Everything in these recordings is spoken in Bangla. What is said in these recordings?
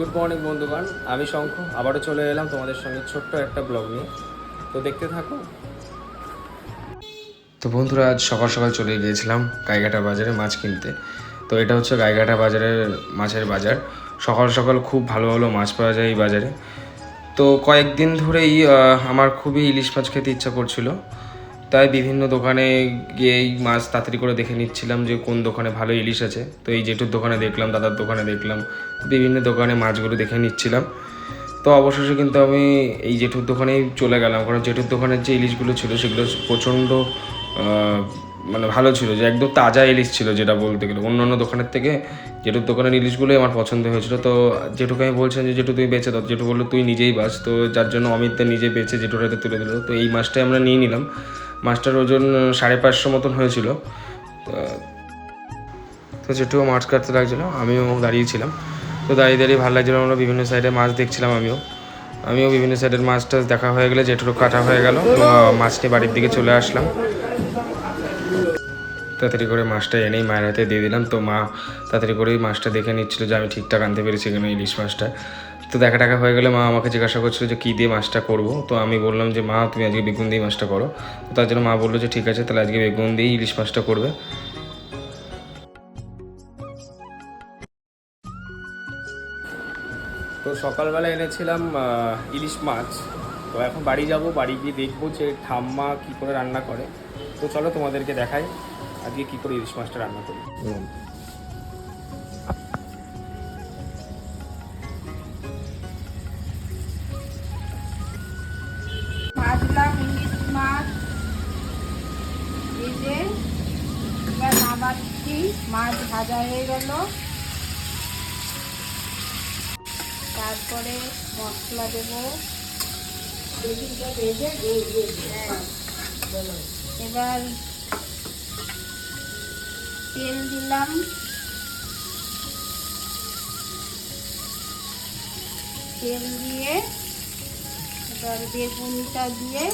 গুড মর্নিং বন্ধুগণ। আমি শঙ্খ। আবারও চলে এলাম তোমাদের সঙ্গে ছোট্ট একটা ব্লগ নিয়ে। তো দেখতে থাকো। তো বন্ধুরা, আজ সকাল সকাল চলে গিয়েছিলাম গাইঘাটা বাজারে মাছ কিনতে। তো এটা হচ্ছে গাইঘাটা বাজারের মাছের বাজার। সকাল সকাল খুব ভালো ভালো মাছ পাওয়া যায় এই বাজারে। তো কয়েকদিন ধরেই আমার খুবই ইলিশ মাছ খেতে ইচ্ছা করছিল। তাই বিভিন্ন দোকানে গিয়ে এই মাছ তাড়াতাড়ি করে দেখে নিচ্ছিলাম যে কোন দোকানে ভালো ইলিশ আছে। তো এই জেঠুর দোকানে দেখলাম, দাদার দোকানে দেখলাম, বিভিন্ন দোকানে মাছগুলো দেখে নিচ্ছিলাম। তো অবশেষে কিন্তু আমি এই জেঠুর দোকানেই চলে গেলাম। কারণ জেঠুর দোকানের যে ইলিশগুলো ছিল সেগুলো প্রচণ্ড মানে ভালো ছিল যে একদম তাজা ইলিশ ছিল যেটা বলতে গেলে। অন্য অন্য দোকানের থেকে জেঠুর দোকানের ইলিশগুলোই আমার পছন্দ হয়েছিল। তো জেঠুকে আমি বলছেন যে, জেঠু, তুই বেঁচে দাও। জেঠু বলল, তুই নিজেই বাস। তো যার জন্য অমিতদা নিজে বেঁচে জেঠুর হাতে তুলে দিল। তো এই মাছটাই আমরা নিয়ে নিলাম। মাছটার ওজন সাড়ে পাঁচশো মতন হয়েছিল। তো জেঠুও মাছ কাটতে লাগছিল, আমিও দাঁড়িয়েছিলাম তো দাঁড়িয়ে দাঁড়িয়ে ভালো লাগছিল, আমরা বিভিন্ন সাইডে মাছ দেখছিলাম আমিও। আমিও বিভিন্ন সাইডের মাছ টাছ দেখা হয়ে গেলে জেঠুরও কাটা হয়ে গেল, তো মাছ নিয়ে বাড়ির দিকে চলে আসলাম। তাড়াতাড়ি করে মাছটা এনেই মায়ের হাতে দিয়ে দিলাম। তো মা তাড়াতাড়ি করেই মাছটা দেখে নিচ্ছিল যে আমি ঠিকঠাক আনতে পেরেছি কেন ইলিশ মাছটা। তো দেখা টাকা হয়ে গেলে মা আমাকে জিজ্ঞাসা করছিল যে কী দিয়ে মাছটা করব। তো আমি বললাম যে মা তুমি আজকে বেগুন দিয়ে মাছটা করো। তো তার জন্য মা বলল যে ঠিক আছে তাহলে আজকে বেগুন দিয়েই ইলিশ মাছটা করবে। তো সকালবেলা এনেছিলাম ইলিশ মাছ। তো এখন বাড়ি যাব বাড়ি গিয়ে দেখব যে ঠাম্মা কী করে রান্না করে। তো চলো তোমাদেরকে দেখাই আজকে কী করে ইলিশ মাছটা রান্না করি। নামাচ্ছি মাছ ভাজা হয়ে গেল। তারপরে মশলা দেবো। হ্যাঁ। এবার তেল দিলাম। তেল দিয়ে এবার বেগুনটা দিয়ে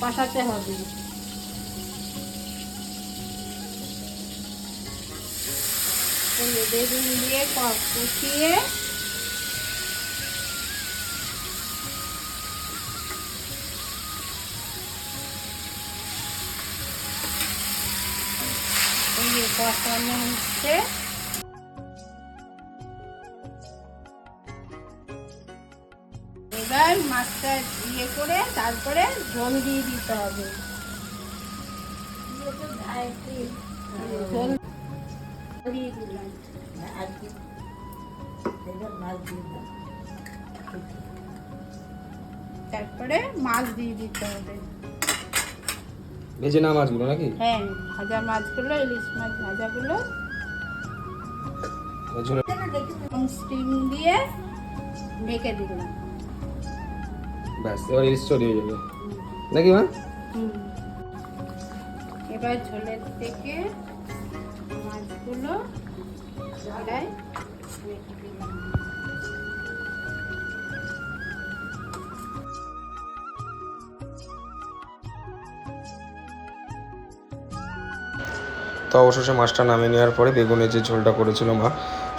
কষাতে হবে। বেগুন দিয়ে কষিয়ে কষানো হচ্ছে। এবার মাছটা ইয়ে করে তারপরে জল দিয়ে দিতে হবে। জল দিয়ে দিলাম তারপরে মাছ দিয়ে দিতে হবে। ভেজে না মাছগুলো নাকি? হ্যাঁ ভাজা মাছগুলো ইলিশ মাছ ভাজাগুলো। স্টিম দিয়ে ঢেকে দিলাম। ব্যাস এবার ইলিশ চলে যাবে। নাকি মা? এবার ঝোলের থেকে মাছগুলো ঝোলায় রেখে দিলাম তো অবশেষে মাছটা নামিয়ে নেওয়ার পরে বেগুনের যে ঝোলটা করেছিল মা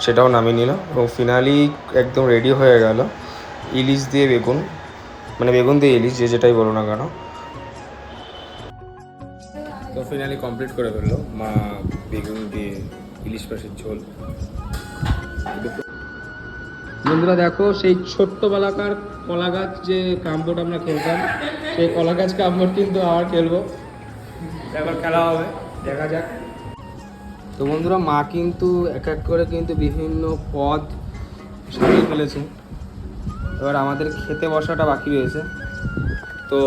সেটাও নামিয়ে নিলাম এবং ফিনালি একদম রেডি হয়ে গেল ইলিশ দিয়ে বেগুন মানে বেগুন দিয়ে ইলিশ যে যেটাই বলো না কেন। তো ফিনালি কমপ্লিট করে ফেলল। মা বেগুন দিয়ে ইলিশ মাছের ঝোল। বন্ধুরা দেখো সেই ছোট্ট বেলাকার কলা গাছ যে কাম্বোট আমরা খেলতাম সেই কলা গাছ কাম্বোট কিন্তু আবার খেলব। এবার খেলা হবে। দেখা যাক। তো বন্ধুরা মা কিন্তু এক এক করে কিন্তু বিভিন্ন পদ সাজিয়ে ফেলেছে। এবার আমাদের খেতে বসাটা বাকি রয়েছে। তো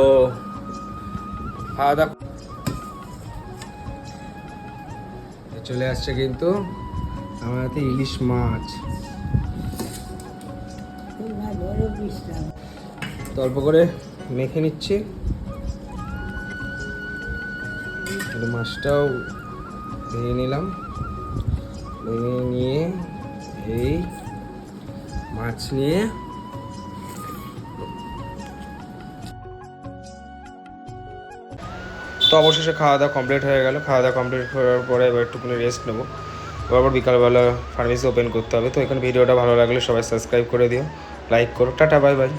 খাওয়া দাওয়া চলে আসছে কিন্তু আমার হাতে ইলিশ মাছ। অল্প করে মেখে নিচ্ছি। মাছটাও ভেঙে নিলাম। ভেঙে নিয়ে এই মাছ নিয়ে তো অবশেষে খাওয়া দাওয়া কমপ্লিট হয়ে গেল। খাওয়া দাওয়া কমপ্লিট করার পরে এবার একটুখানি রেস্ট নেব। আবার বিকালবেলা ফার্মেসি ওপেন করতে হবে। তো এখানে ভিডিওটা ভালো লাগলে সবাই সাবস্ক্রাইব করে দিও। লাইক করো। Tata bye bye